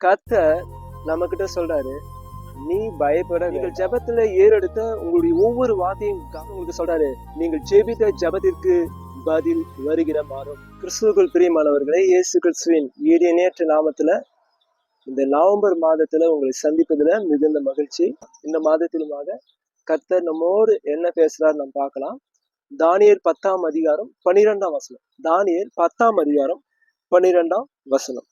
கத்த நம்ம கிட்ட சொல்றாரு நீ பயப்பட நீங்கள் ஜபத்துல ஏறெடுத்த உங்களுடைய ஒவ்வொரு வார்த்தையும் உங்களுக்கு சொல்றாரு நீங்கள் ஜெபித்த ஜெபத்திற்கு பதில் வருகிற மாறும். கிறிஸ்துவுக்குள் பிரியமானவர்களே இயேசு கிறிஸ்துவின் ஏரிய நேற்று நாமத்துல இந்த நவம்பர் மாதத்துல உங்களை சந்திப்பதுல மிகுந்த மகிழ்ச்சி. இந்த மாதத்திலுமாக கர்த்தர் நம்மோடு என்ன பேசுறாரு நம்ம பார்க்கலாம். தானியர் பத்தாம் அதிகாரம் பனிரெண்டாம் வசனம். தானியர் பத்தாம் அதிகாரம் பனிரெண்டாம் வசனம்.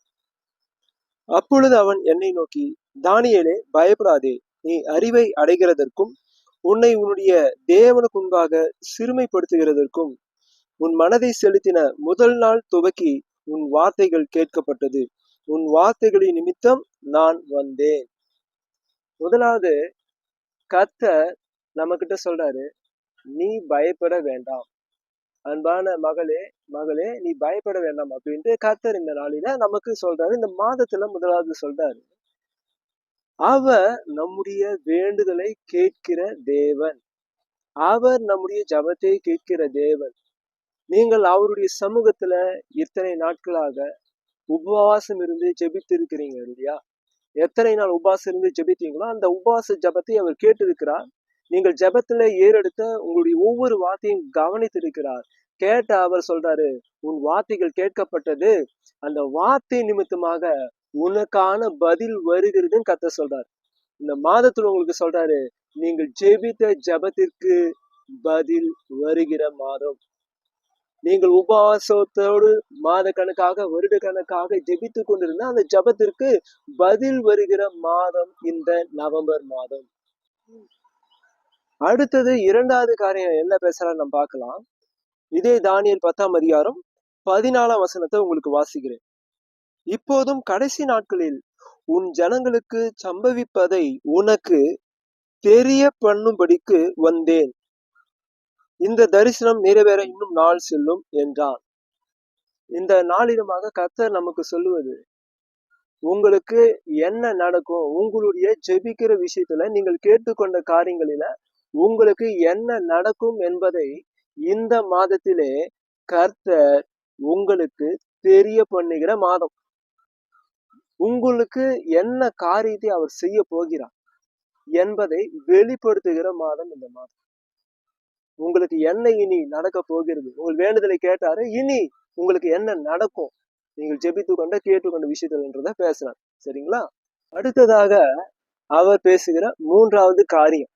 அப்பொழுது அவன் என்னை நோக்கி தானியலே பயப்படாதே. நீ அறிவை அடைகிறதற்கும் உன்னை உன்னுடைய தேவனுக்கு முன்பாக சிறுமைப்படுத்துகிறதற்கும் உன் மனதை செலுத்தின முதல் நாள் துவக்கி உன் வார்த்தைகள் கேட்கப்பட்டது. உன் வார்த்தைகளின் நிமித்தம் நான் வந்தேன். முதலாவது கத்த நம்ம கிட்ட சொல்றாரு நீ பயப்பட வேண்டாம். அன்பான மகளே மகளே நீ பயப்பட வேண்டாம் அப்படின்ட்டு கர்த்தர் இந்த நாளில நமக்கு சொல்றாரு. இந்த மாதத்துல முதலாவது சொல்றாரு. அவர் நம்முடைய வேண்டுதலை கேட்கிற தேவன். அவர் நம்முடைய ஜபத்தை கேட்கிற தேவன். நீங்கள் அவருடைய சமூகத்துல இத்தனை நாட்களாக உபவாசம் இருந்து ஜெபித்து இருக்கிறீங்க இல்லையா? எத்தனை நாள் உபவாசம் இருந்து ஜெபித்தீங்களோ அந்த உபவாச ஜபத்தை அவர் கேட்டிருக்கிறார். நீங்கள் ஜெபத்துல ஏறெடுத்த உங்களுடைய ஒவ்வொரு வார்த்தையும் கவனித்திருக்கிறார். கேட்ட அவர் சொல்றாரு உன் வார்த்தைகள் கேட்கப்பட்டது. அந்த வார்த்தை நிமித்தமாக உனக்கான பதில் வருகிறதுன்னு கத்த சொல்றாரு. இந்த மாதத்துல உங்களுக்கு சொல்றாரு நீங்கள் ஜெபித்த ஜெபத்திற்கு பதில் வருகிற மாதம். நீங்கள் உபவாசத்தோடு மாத கணக்காக வருட கணக்காக ஜெபித்து கொண்டிருந்த அந்த ஜபத்திற்கு பதில் வருகிற மாதம் இந்த நவம்பர் மாதம். அடுத்தது இரண்டாவது காரியம் என்ன பேசுறான்னு நம்ம பார்க்கலாம். இதே தானியல் பத்தாம் அதிகாரம் பதினாலாம் வசனத்தை உங்களுக்கு வாசிக்கிறேன். இப்போதும் கடைசி நாட்களில் உன் ஜனங்களுக்கு சம்பவிப்பதை உனக்கு தெரிய பண்ணும்படிக்கு வந்தேன். இந்த தரிசனம் நிறைவேற இன்னும் நாள் செல்லும் என்றான். இந்த நாளிடமாக கர்த்தர் நமக்கு சொல்லுவது உங்களுக்கு என்ன நடக்கும்? உங்களுடைய ஜெபிக்கிற விஷயத்துல நீங்கள் கேட்டுக்கொண்ட காரியங்களில உங்களுக்கு என்ன நடக்கும் என்பதை இந்த மாதத்திலே கர்த்தர் உங்களுக்கு தெரிய பண்ணுகிற மாதம். உங்களுக்கு என்ன காரியத்தை அவர் செய்ய போகிறார் என்பதை வெளிப்படுத்துகிற மாதம் இந்த மாதம். உங்களுக்கு என்ன இனி நடக்க போகிறது? உங்கள் வேண்டுதலை கேட்டாரு இனி உங்களுக்கு என்ன நடக்கும்? நீங்கள் ஜெபித்து கொண்ட கேட்டுக்கொண்ட விஷயத்துலன்றத பேசுறார். சரிங்களா? அடுத்ததாக அவர் பேசுகிற மூன்றாவது காரியம்.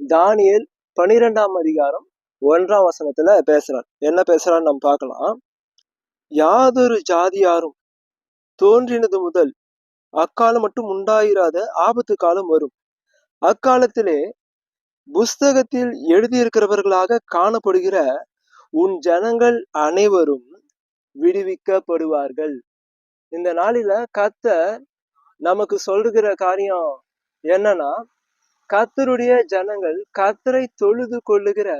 தானியல் பனிரெண்டாம் அதிகாரம் ஒன்றாம் வசனத்துல பேசுறார். என்ன பேசுறான்னு நம்ம பார்க்கலாம். யாதொரு ஜாதியாரும் தோன்றினது முதல் அக்காலம் மட்டும் உண்டாயிராத ஆபத்து காலம் வரும். அக்காலத்திலே புஸ்தகத்தில் எழுதியிருக்கிறவர்களாக காணப்படுகிற உன் ஜனங்கள் அனைவரும் விடுவிக்கப்படுவார்கள். இந்த நாளில கத்த நமக்கு சொல்லுகிற காரியம் என்னன்னா கத்தருடைய ஜனங்கள் கத்தரை தொழுது கொள்ளுகிற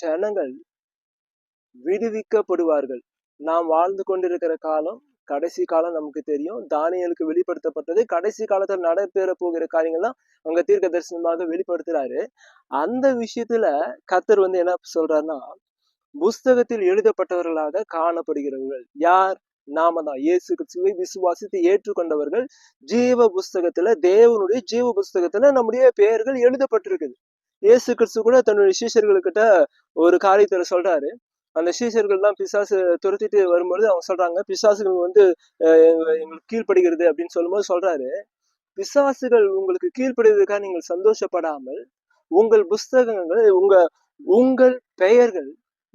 ஜனங்கள் விடுவிக்கப்படுவார்கள். நாம் வாழ்ந்து கொண்டிருக்கிற காலம் கடைசி காலம் நமக்கு தெரியும். தானியலுக்கு வெளிப்படுத்தப்பட்டது. கடைசி காலத்தில் நடைபெற போகிற காரியங்கள்லாம் அவங்க தீர்க்க தரிசனமாக வெளிப்படுத்துறாரு. அந்த விஷயத்துல கத்தர் வந்து என்ன சொல்றாருன்னா புஸ்தகத்தில் எழுதப்பட்டவர்களாக காணப்படுகிறவர்கள் யார்? நாம தான் இயேசு கிறிஸ்துவை விசுவாசித்து ஏற்றுக்கொண்டவர்கள் ஜீவ புஸ்தகத்துல தேவனுடைய ஜீவ புஸ்தகத்துல நம்முடைய பெயர்கள் எழுதப்பட்டிருக்குது. இயேசு கிறிஸ்து கூட தன்னுடைய சீஷர்களுக்கிட்ட ஒரு காரியத்துல சொல்றாரு. அந்த சீஷர்கள்லாம் பிசாசு துரத்திட்டு வரும்பொழுது அவங்க சொல்றாங்க பிசாசுகள் வந்து எங்களுக்கு கீழ்ப்படுகிறது அப்படின்னு சொல்லும்போது சொல்றாரு. பிசாசுகள் உங்களுக்கு கீழ்ப்படுவதற்காக நீங்கள் சந்தோஷப்படாமல் உங்கள் புஸ்தகங்கள் உங்க உங்கள் பெயர்கள்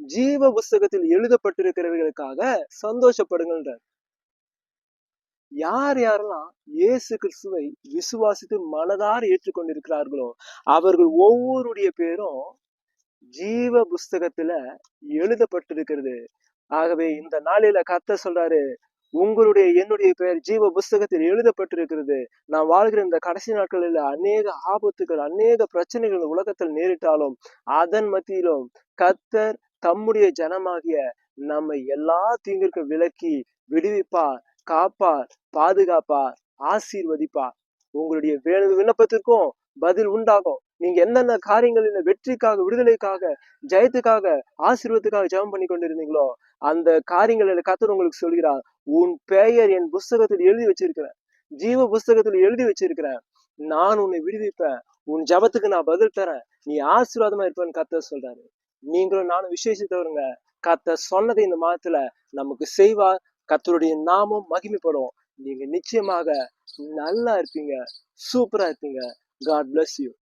ஜீவ புஸ்தகத்தில் எழுதப்பட்டிருக்கிறவர்களுக்காக சந்தோஷப்படுங்கள்ன்றார். யார் யாரெல்லாம் இயேசு கிறிஸ்துவை விசுவாசித்து மனதார் ஏற்றுக்கொண்டிருக்கிறார்களோ அவர்கள் ஒவ்வொருடைய பேரும் ஜீவ புஸ்தகத்துல எழுதப்பட்டிருக்கிறது. ஆகவே இந்த நாளில கத்த சொல்றாரு உங்களுடைய என்னுடைய பெயர் ஜீவ புஸ்தகத்தில் எழுதப்பட்டிருக்கிறது. நான் வாழ்கிற இந்த கடைசி நாட்களில் அநேக ஆபத்துகள் அநேக பிரச்சனைகள் உலகத்தில் நேரிட்டாலும் அதன் மத்தியிலும் கத்தர் தம்முடைய ஜனமாகிய நம்மை எல்லா தீங்கிற்கு விலக்கி விடுவிப்பார் காப்பார் பாதுகாப்பார் ஆசீர்வதிப்பார். உங்களுடைய வேணு விண்ணப்பத்திற்கும் பதில் உண்டாகும். நீங்க என்னென்ன காரியங்களில் வெற்றிக்காக விடுதலைக்காக ஜெயத்துக்காக ஆசீர்வாதத்துக்காக ஜெபம் பண்ணி கொண்டிருந்தீங்களோ அந்த காரியங்களில் கத்தர் உங்களுக்கு சொல்கிறார். உன் பெயர் என் புஸ்தகத்தில் எழுதி வச்சிருக்கிறேன். ஜீவ புஸ்தகத்துல எழுதி வச்சிருக்கிறேன். நான் உன்னை விடுவிப்பேன். உன் ஜபத்துக்கு நான் பதில் தரேன். நீ ஆசீர்வாதமா இருப்பேன்னு கத்த சொல்றாரு. நீங்களும் நானும் விசேஷித்தவருங்க. கத்த சொன்னதை இந்த மாதத்துல நமக்கு செய்வா. கத்தருடைய நாமம் மகிமைப்படும். நீங்க நிச்சயமாக நல்லா இருப்பீங்க. சூப்பரா இருப்பீங்க. God bless you